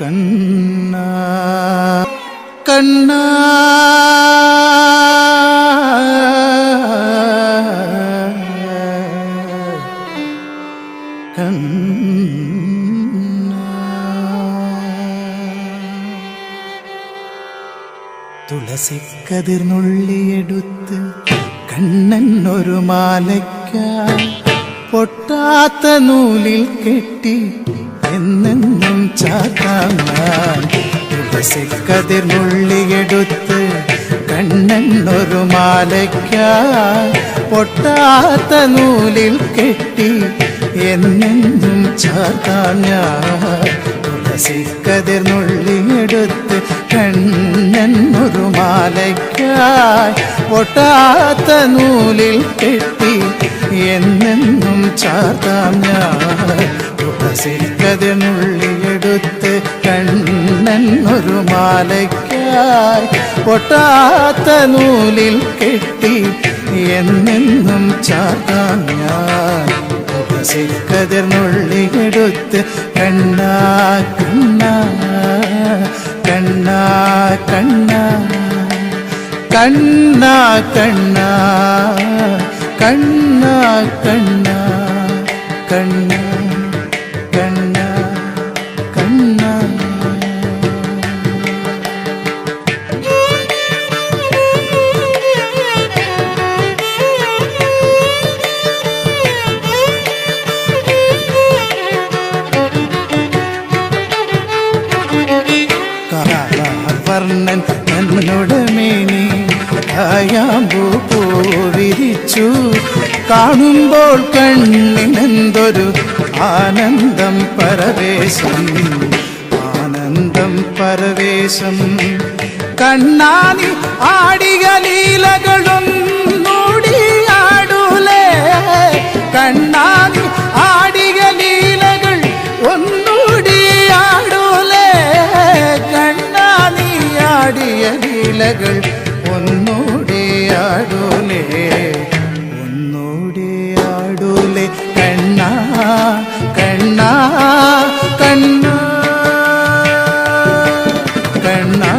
കണ്ണ. കണ്ണ. തുളസിക്കതിർന്നുള്ളിയെടുത്ത് കണ്ണൻ ഒരു മാലയ്ക്ക പൊട്ടാത്ത നൂലിൽ കെട്ടി എന്നെന്നും ചാത്താമാൻ തുളസിക്കതിർ നുള്ളിയെടുത്ത് കണ്ണൊരു മാലയ്ക്ക പൊട്ടാത്ത നൂലിൽ കെട്ടി എന്നെന്നും ചാർത്താൻ ഞാൻ തുളസിക്കതിർ നുള്ളിയെടുത്ത് കണ്ണൊരു മാലയ്ക്ക പൊട്ടാത്ത നൂലിൽ കെട്ടി എന്നെന്നും ചാർത്താം ഞാൻ കണ്ണൻ ഒരു മാലയ്ക്കായി പൊട്ടാത്ത നൂലിൽ കെട്ടി എന്നെന്നും ചാർത്താം ഞാൻ. തുളസിക്കതിർന്നുള്ളിയെടുത്ത് കണ്ണ കണ്ണ കണ്ണ കണ്ണാ കണ്ണ കണ്ണാ കണ്ണ കണ്ണ കണ്ണ കണ്ണ വർണൻ എന്നോട് മേനി കായാമ്പൂ പൂവിരിച്ചു കാണുമ്പോൾ കണ്ണിനെന്തൊരു ആനന്ദം പരവേശം. ആനന്ദം പരവേശം. കണ്ണാനി ആടിക ചിലകൾ ഒന്നൂടെ ആടൂലേ ഒന്നൂടെ ആടൂലേ. കണ്ണാ കണ്ണാ കണ്ണാ കണ്ണാ.